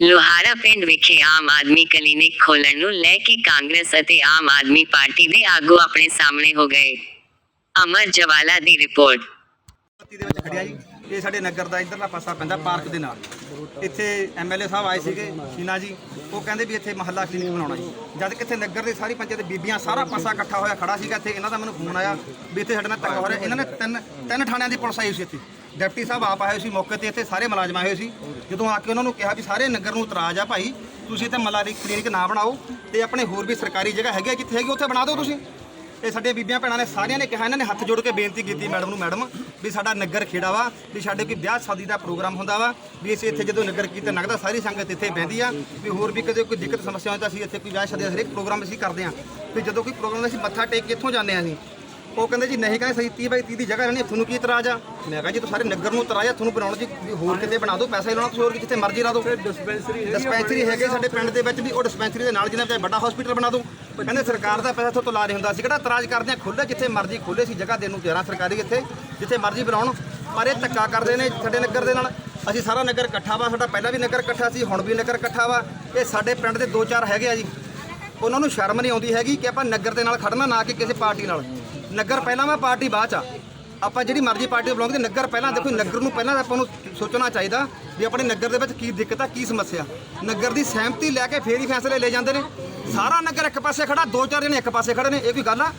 ਲੋਹਾਰਾ ਪਿੰਡ ਵਿਖੇ ਆਮ ਆਦਮੀ ਕਲੀਨਿਕ ਖੋਲ੍ਹਣ ਨੂੰ ਲੈ ਕੇ ਕਾਂਗਰਸ ਅਤੇ ਆਮ ਆਦਮੀ ਪਾਰਟੀ ਦੇ ਆਗੂ ਆਪਣੇ ਸਾਹਮਣੇ ਹੋ ਗਏ। ਅਮਰ ਜਵਾਲਾ ਦੀ ਰਿਪੋਰਟ। ਦੇ ਵਿੱਚ ਖੜਿਆ ਜੀ। ਇਹ ਸਾਡੇ ਨਗਰ ਦਾ ਇਧਰਲਾ ਪਾਸਾ ਪੈਂਦਾ ਪਾਰਕ ਦੇ ਨਾਲ। ਇੱਥੇ ਐਮਐਲਏ ਸਾਹਿਬ ਆਏ ਸੀਗੇ, ਸ਼ੀਨਾ ਜੀ। ਉਹ ਕਹਿੰਦੇ ਵੀ ਇੱਥੇ ਮਹੱਲਾ ਕਲੀਨਿਕ ਬਣਾਉਣਾ ਜੀ। ਜਦ ਕਿ ਇੱਥੇ ਨਗਰ ਦੀ ਸਾਰੀ ਪੰਚਾਇਤ ਬੀਬੀਆਂ ਸਾਰਾ ਪਾਸਾ ਇਕੱਠਾ ਹੋਇਆ ਖੜਾ ਸੀਗਾ, ਇੱਥੇ ਇਹਨਾਂ ਦਾ ਮੈਨੂੰ ਫੋਨ ਆਇਆ ਵੀ ਇੱਥੇ ਸਾਡੇ ਨਾਲ ਧੱਕਾ ਹੋ ਰਿਹਾ। ਇਹਨਾਂ ਨੇ ਤਿੰਨ ਤਿੰਨ ਥਾਣਿਆਂ ਦੀ ਪੁਲਿਸ ਆਈ ਸੀ ਇੱਥੇ। ਡਿਪਟੀ ਸਾਹਿਬ ਆਪ ਆਏ ਸੀ ਮੌਕੇ ਤੇ ਇੱਥੇ ਸਾਰੇ ਮੁਲਾਜ਼ਮ ਆਏ ਹੋਏ ਸੀ। ਜਦੋਂ ਆ ਕੇ ਉਹਨਾਂ ਨੂੰ ਕਿਹਾ ਵੀ ਸਾਰੇ ਨਗਰ ਨੂੰ ਇਤਰਾਜ਼ ਆ ਭਾਈ ਤੁਸੀਂ ਇੱਥੇ ਮਲਾਰੀ ਕਲੀਨਿਕ ਨਾ ਬਣਾਓ ਤੇ ਆਪਣੇ ਹੋਰ ਵੀ ਸਰਕਾਰੀ ਜਗ੍ਹਾ ਹੈਗੀ ਆ, ਜਿੱਥੇ ਹੈਗੀ ਉੱਥੇ ਬਣਾ ਦਿਓ ਤੁਸੀਂ। ਇਹ ਸਾਡੇ ਬੀਬੀਆਂ ਭੈਣਾਂ ਨੇ ਸਾਰਿਆਂ ਨੇ ਕਿਹਾ ਇਹਨਾਂ ਨੇ ਹੱਥ ਜੋੜ ਕੇ ਬੇਨਤੀ ਕੀਤੀ ਮੈਡਮ ਨੂੰ ਮੈਡਮ ਵੀ ਸਾਡਾ ਨਗਰ ਖੇੜਾ ਵਾ ਵੀ ਸਾਡੇ ਕੋਈ ਵਿਆਹ ਸ਼ਾਦੀ ਦਾ ਪ੍ਰੋਗਰਾਮ ਹੁੰਦਾ ਵਾ ਵੀ ਅਸੀਂ ਇੱਥੇ ਜਦੋਂ ਨਗਰ ਕੀਤੇ ਲੰਘਦਾ ਸਾਰੀ ਸੰਗਤ ਇੱਥੇ ਬਹਿੰਦੀ ਆ ਵੀ ਹੋਰ ਵੀ ਕਦੇ ਕੋਈ ਦਿੱਕਤ ਸਮੱਸਿਆ ਹੋਵੇ ਤਾਂ ਅਸੀਂ ਇੱਥੇ ਕੋਈ ਵਿਆਹ ਸ਼ਾਦੀ ਦਾ ਹਰੇਕ ਪ੍ਰੋਗਰਾਮ ਅਸੀਂ ਕਰਦੇ ਆ। ਵੀ ਜਦੋਂ ਕੋਈ ਪ੍ਰੋਗਰਾਮ ਦਾ ਅਸੀਂ ਮੱਥਾ ਟੇਕ ਕੇ ਇੱਥੋਂ ਜਾਂਦੇ ਆ ਅਸੀਂ। ਉਹ ਕਹਿੰਦੇ ਜੀ ਨਹੀਂ ਕਹਿੰਦੇ ਸਹੀ 30 ਬਾਈ 30 ਦੀ ਜਗ੍ਹਾ ਰਹਿਣੀ ਤੁਹਾਨੂੰ ਕੀ ਇਤਰਾਜ਼ ਆ? ਮੈਂ ਕਿਹਾ ਜੀ ਤੂੰ ਸਾਰੇ ਨਗਰ ਨੂੰ ਇਤਰਾਜ਼ ਆ ਤੁਹਾਨੂੰ ਬਣਾਉਣ ਦੀ ਹੋਰ ਕਿਤੇ ਬਣਾ ਦਿਓ ਪੈਸਾ ਲਾਉਣਾ ਤੁਸੀਂ ਹੋਰ ਜਿੱਥੇ ਮਰਜ਼ੀ ਲਾ ਦਿਓ। ਡਿਸਪੈਂਸਰੀ ਡਿਸਪੈਂਸਰੀ ਹੈਗੇ ਸਾਡੇ ਪਿੰਡ ਦੇ ਵਿੱਚ ਵੀ ਉਹ ਡਿਸਪੈਂਸਰੀ ਦੇ ਨਾਲ ਜਿਹਨਾਂ ਤੇ ਵੱਡਾ ਹਸਪੀਟਲ ਬਣਾ ਦਿਓ। ਕਹਿੰਦੇ ਸਰਕਾਰ ਦਾ ਪੈਸਾ ਇੱਥੋਂ ਲਾ ਨਹੀਂ ਹੁੰਦਾ ਸੀ ਕਿਹੜਾ ਇਤਰਾਜ਼ ਕਰਦੇ ਆ ਖੁੱਲੇ ਜਿੱਥੇ ਮਰਜ਼ੀ ਖੁੱਲੇ ਸੀ ਜਗ੍ਹਾ ਦੇਣ ਨੂੰ ਤਿਆਰਾਂ ਸਰਕਾਰੀ ਇੱਥੇ ਜਿੱਥੇ ਮਰਜ਼ੀ ਬਣਾਉਣ ਪਰ ਇਹ ਧੱਕਾ ਕਰਦੇ ਨੇ ਸਾਡੇ ਨਗਰ ਦੇ ਨਾਲ। ਅਸੀਂ ਸਾਰਾ ਨਗਰ ਇਕੱਠਾ ਵਾ ਸਾਡਾ ਪਹਿਲਾਂ ਵੀ ਨਗਰ ਇਕੱਠਾ ਸੀ ਹੁਣ ਵੀ ਨਗਰ ਇਕੱਠਾ ਵਾ। ਇਹ ਸਾਡੇ ਪਿੰਡ ਦੇ ਦੋ ਚਾਰ ਹੈਗੇ ਆ ਜੀ। ਉਹਨਾਂ ਨੂੰ ਸ਼ਰਮ ਨਹੀਂ ਆਉਂਦੀ ਹੈਗੀ ਕਿ ਆਪਾਂ ਨਗਰ ਦੇ ਨਾਲ ਖੜਨਾ ਨਾ ਕਿ ਕਿਸੇ ਪਾਰਟੀ ਨਾਲ। ਨਗਰ ਪਹਿਲਾਂ ਮੈਂ ਪਾਰਟੀ ਬਾਅਦ ਚ ਆ। ਆਪਾਂ ਜਿਹੜੀ ਮਰਜ਼ੀ ਪਾਰਟੀ ਬਿਲੋਂਗ ਦੇ ਨਗਰ ਪਹਿਲਾਂ, ਦੇਖੋ ਨਗਰ ਨੂੰ ਪਹਿਲਾਂ ਆਪਾਂ ਨੂੰ ਸੋਚਣਾ ਚਾਹੀਦਾ ਵੀ ਆਪਣੇ ਨਗਰ ਦੇ ਵਿੱਚ ਕੀ ਦਿੱਕਤ ਆ, ਕੀ ਸਮੱਸਿਆ। ਨਗਰ ਦੀ ਸਹਿਮਤੀ ਲੈ ਕੇ ਫੇਰ ਹੀ ਫੈਸਲੇ ਲੈ ਜਾਂਦੇ ਨੇ। ਸਾਰਾ ਨਗਰ ਇੱਕ ਪਾਸੇ ਖੜਾ, ਦੋ ਚਾਰ ਜਣੇ ਇੱਕ ਪਾਸੇ ਖੜੇ ਨੇ, ਇਹ ਕੋਈ ਗੱਲ ਆ?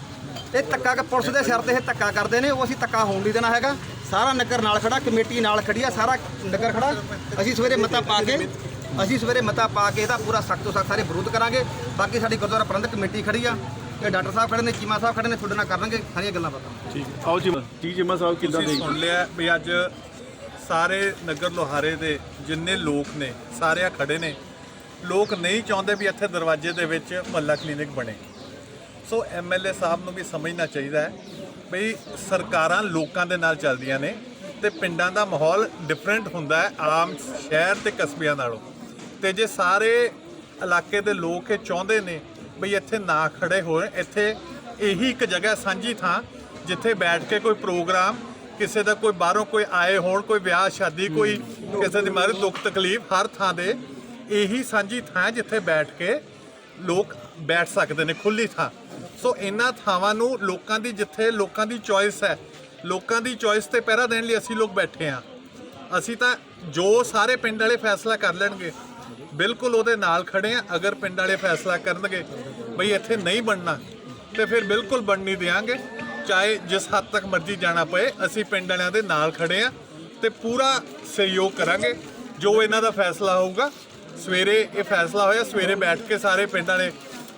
ਇਹ ਧੱਕਾ ਕਿ ਪੁਲਿਸ ਦੇ ਸਿਰ ਤੇ ਇਹ ਧੱਕਾ ਕਰਦੇ ਨੇ, ਉਹ ਅਸੀਂ ਧੱਕਾ ਹੋਣ ਨਹੀਂ ਦੇਣਾ ਹੈਗਾ। ਸਾਰਾ ਨਗਰ ਨਾਲ ਖੜਾ, ਕਮੇਟੀ ਨਾਲ ਖੜੀ ਆ, ਸਾਰਾ ਨਗਰ ਖੜਾ। ਅਸੀਂ ਸਵੇਰੇ ਮਤਾ ਪਾ ਕੇ, ਅਸੀਂ ਸਵੇਰੇ ਮਤਾ ਪਾ ਕੇ ਇਹਦਾ ਪੂਰਾ ਸਖਤ ਤੋਂ ਸਖਤ ਸਾਰੇ ਵਿਰੋਧ ਕਰਾਂਗੇ। ਬਾਕੀ ਸਾਡੀ ਗੁਰਦੁਆਰਾ ਪ੍ਰਬੰਧਕ ਕਮੇਟੀ ਖੜੀ ਆ। ਇਹ ਡਾਕਟਰ ਸਾਹਿਬ ਖੜੇ ਨੇ ਚੀਮਾ ਸਾਹਿਬ ਖੜੇ ਨੇ ਤੁਹਾਡੇ ਨਾਲ ਕਰਨਗੇ ਸਾਰੀਆਂ ਗੱਲਾਂ ਬਾਤਾਂ। ਠੀਕ। ਹੈ। ਆਓ ਜੀ ਜੀ ਜਿਮਾ ਸਾਹਿਬ ਕਿੱਦਾਂ ਤੁਸੀਂ ਦੇ? ਸੁਣ ਲਿਆ ਵੀ ਅੱਜ ਸਾਰੇ ਨਗਰ ਲੋਹਾਰੇ ਦੇ ਜਿੰਨੇ ਲੋਕ ਨੇ ਸਾਰੇ ਆ ਖੜੇ ਨੇ। ਲੋਕ ਨਹੀਂ ਚਾਹੁੰਦੇ ਵੀ ਇੱਥੇ ਦਰਵਾਜ਼ੇ ਦੇ ਵਿੱਚ ਮਹੱਲਾ ਕਲੀਨਿਕ ਬਣੇ। ਸੋ ਐਮਐਲਏ ਸਾਹਿਬ ਨੂੰ ਵੀ ਸਮਝਣਾ ਚਾਹੀਦਾ ਹੈ ਵੀ ਸਰਕਾਰਾਂ ਲੋਕਾਂ ਦੇ ਨਾਲ ਚੱਲਦੀਆਂ ਨੇ ਤੇ ਪਿੰਡਾਂ ਦਾ ਮਾਹੌਲ ਡਿਫਰੈਂਟ ਹੁੰਦਾ ਹੈ ਆਮ ਸ਼ਹਿਰ ਤੇ ਕਸਬਿਆਂ ਨਾਲੋਂ। ਤੇ ਜੇ ਸਾਰੇ ਇਲਾਕੇ ਦੇ ਲੋਕ ਇਹ ਚਾਹੁੰਦੇ ਨੇ ਬਈ ਇੱਥੇ ਨਾ ਖੜੇ ਹੋਣ। ਇੱਥੇ ਇਹੀ ਇੱਕ ਜਗ੍ਹਾ ਸਾਂਝੀ ਥਾਂ ਜਿੱਥੇ ਬੈਠ ਕੇ ਕੋਈ ਪ੍ਰੋਗਰਾਮ, ਕਿਸੇ ਦਾ ਕੋਈ ਬਾਹਰੋਂ ਕੋਈ ਆਏ ਹੋਣ, ਕੋਈ ਵਿਆਹ, ਸ਼ਾਦੀ, ਕੋਈ ਕਿਸੇ ਦੀ ਮਾਰੇ ਦੁੱਖ ਤਕਲੀਫ, ਹਰ ਥਾਂ ਦੇ ਇਹੀ ਸਾਂਝੀ ਥਾਂ ਹੈ ਜਿੱਥੇ ਬੈਠ ਕੇ ਲੋਕ ਬੈਠ ਸਕਦੇ ਨੇ ਖੁੱਲੀ ਥਾਂ। ਸੋ ਇਹਨਾਂ ਥਾਵਾਂ ਨੂੰ ਲੋਕਾਂ ਦੀ ਜਿੱਥੇ ਲੋਕਾਂ ਦੀ ਚੋਇਸ ਹੈ, ਲੋਕਾਂ ਦੀ ਚੋਇਸ ਤੇ ਪਹਿਰਾ ਦੇਣ ਲਈ ਅਸੀਂ ਲੋਕ ਬੈਠੇ ਹਾਂ। ਅਸੀਂ ਤਾਂ ਜੋ ਸਾਰੇ ਪਿੰਡ ਵਾਲੇ ਫੈਸਲਾ ਕਰ ਲੈਣਗੇ। ਬਿਲਕੁਲ ਉਹਦੇ ਨਾਲ ਖੜੇ ਆ, ਅਗਰ ਪਿੰਡ ਵਾਲੇ ਫੈਸਲਾ ਕਰਨਗੇ ਬਈ ਇੱਥੇ ਨਹੀਂ ਬਣਨਾ, ਤੇ ਫਿਰ ਬਿਲਕੁਲ ਬਣਨੀ ਨਹੀਂ ਦਿਆਂਗੇ। ਚਾਹੇ ਜਿਸ ਹੱਦ ਤੱਕ ਮਰਜ਼ੀ ਜਾਣਾ ਪਏ, ਅਸੀਂ ਪਿੰਡ ਵਾਲਿਆਂ ਦੇ ਨਾਲ ਖੜੇ ਆ ਤੇ ਪੂਰਾ ਸਹਿਯੋਗ ਕਰਾਂਗੇ। ਜੋ ਇਹਨਾਂ ਦਾ ਫੈਸਲਾ ਹੋਊਗਾ, ਸਵੇਰੇ ਇਹ ਫੈਸਲਾ ਹੋਇਆ, ਸਵੇਰੇ ਬੈਠ ਕੇ ਸਾਰੇ ਪਿੰਡ ਵਾਲੇ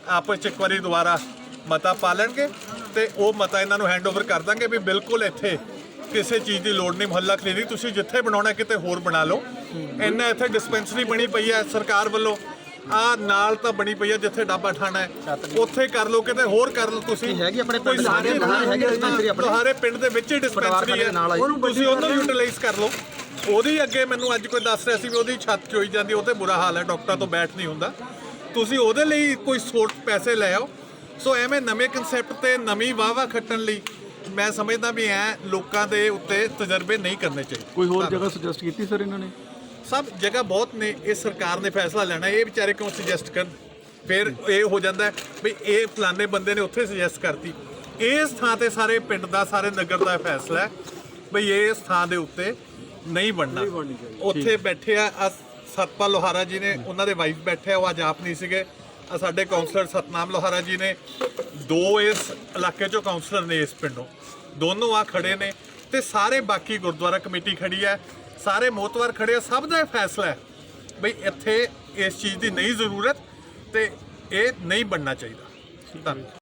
ਆਪਸ ਚ ਇੱਕ ਵਾਰੀ ਦੁਬਾਰਾ ਮਤਾ ਪਾ ਲੈਣਗੇ ਤੇ ਉਹ ਮਤਾ ਇਹਨਾਂ ਨੂੰ ਹੈਂਡਓਵਰ ਕਰ ਦਾਂਗੇ ਵੀ ਬਿਲਕੁਲ ਇੱਥੇ ਕਿਸੇ ਚੀਜ਼ ਦੀ ਲੋੜ ਨਹੀਂ ਮੁਹੱਲਾ ਕਲੀਨਿਕ ਤੁਸੀਂ ਜਿੱਥੇ ਬਣਾਉਣਾ ਕਿਤੇ ਹੋਰ ਬਣਾ ਲਓ। ਇੰਨਾ ਇੱਥੇ ਡਿਸਪੈਂਸਰੀ ਬਣੀ ਪਈ ਹੈ ਸਰਕਾਰ ਵੱਲੋਂ। ਆ ਨਾਲ ਤਾਂ ਬਣੀ ਪਈ ਹੈ ਜਿੱਥੇ ਡਾਬਾ ਠਾਣਾ ਹੈ। ਉੱਥੇ ਕਰ ਲਓ ਕਿਤੇ ਹੋਰ ਕਰ ਲਓ ਤੁਸੀਂ। ਹੈਗੀ ਆਪਣੇ ਕੋਈ ਪਿੰਡ ਦੇ ਸਾਰੇ ਨਾਲ ਹੈਗੀ dispensary ਆਪਣੇ। ਸਾਰੇ ਪਿੰਡ ਦੇ ਵਿੱਚ ਹੀ ਡਿਸਪੈਂਸਰੀ ਹੈ। ਤੁਸੀਂ ਉਹਨੂੰ ਯੂਟਿਲਾਈਜ਼ ਕਰ ਲਓ। ਉਹਦੀ ਅੱਗੇ ਮੈਨੂੰ ਅੱਜ ਕੋਈ ਦੱਸ ਰਿਹਾ ਸੀ ਵੀ ਉਹਦੀ ਛੱਤ ਚੋਈ ਜਾਂਦੀ ਉਹ ਤੇ ਬੁਰਾ ਹਾਲ ਹੈ ਡਾਕਟਰਾਂ ਤੋਂ ਬੈਠ ਨਹੀਂ ਹੁੰਦਾ। ਤੁਸੀਂ ਉਹਦੇ ਲਈ ਕੋਈ ਸੋਰਟ ਪੈਸੇ ਲੈ ਆਓ। ਸੋ ਐਵੇਂ ਨਵੇਂ ਕਨਸੈਪਟ ਤੇ ਨਵੀਂ ਵਾਵਾ ਖੱਟਣ ਲਈ ਮੈਂ ਸਮਝਦਾ ਵੀ ਐ ਲੋਕਾਂ ਦੇ ਉੱਤੇ ਤਜਰਬੇ ਨਹੀਂ ਕਰਨੇ ਚਾਹੀਦੇ। ਕੋਈ ਹੋਰ ਜਗ੍ਹਾ ਸੁਜੈਸਟ ਕੀਤੀ ਸਰ ਇਹਨਾਂ ਨੇ? ਸਭ ਜਗ੍ਹਾ ਬਹੁਤ ਨੇ ਇਹ ਸਰਕਾਰ ਨੇ ਫੈਸਲਾ ਲੈਣਾ ਇਹ ਵਿਚਾਰੇ ਕਿਉਂ ਸੁਜੈਸਟ ਕਰਨ? ਫਿਰ ਇਹ ਹੋ ਜਾਂਦਾ ਵੀ ਇਹ ਫਲਾਣੇ ਬੰਦੇ ਨੇ ਉੱਥੇ ਸੁਜੈਸਟ ਕਰਤੀ। ਇਸ ਥਾਂ ਤੇ ਸਾਰੇ ਪਿੰਡ ਦਾ ਸਾਰੇ ਨਗਰ ਦਾ ਫੈਸਲਾ ਹੈ ਵੀ ਇਸ ਥਾਂ ਦੇ ਉੱਤੇ ਨਹੀਂ ਬਣਨਾ। ਉੱਥੇ ਬੈਠੇ ਆ ਸਤਪਾਲ ਲੋਹਾਰਾ ਜੀ ਨੇ ਉਹਨਾਂ ਦੇ ਵਾਈਫ ਬੈਠੇ ਆ ਉਹ ਅੱਜ ਆਪ ਨਹੀਂ ਸੀਗੇ। ਸਾਡੇ ਕਾਉਂਸਲਰ ਸਤਨਾਮ ਲੋਹਾਰਾ ਜੀ ਨੇ ਦੋ ਇਸ ਇਲਾਕੇ ਚੋਂ ਕਾਉਂਸਲਰ ਨੇ ਇਸ ਪਿੰਡੋਂ। ਦੋਨੋਂ ਆ ਖੜੇ ਨੇ ਤੇ ਸਾਰੇ ਬਾਕੀ ਗੁਰਦੁਆਰਾ ਕਮੇਟੀ ਖੜੀ ਹੈ। ਸਾਰੇ ਮੋਤਵਾਰ ਖੜੇ ਆ। ਸਭ ਦਾ ਇਹ ਫੈਸਲਾ ਹੈ ਬਈ ਇੱਥੇ ਇਸ ਚੀਜ਼ ਦੀ ਨਹੀਂ ਜ਼ਰੂਰਤ ਤੇ ਇਹ ਨਹੀਂ ਬਣਨਾ ਚਾਹੀਦਾ। ਧੰਨਵਾਦ।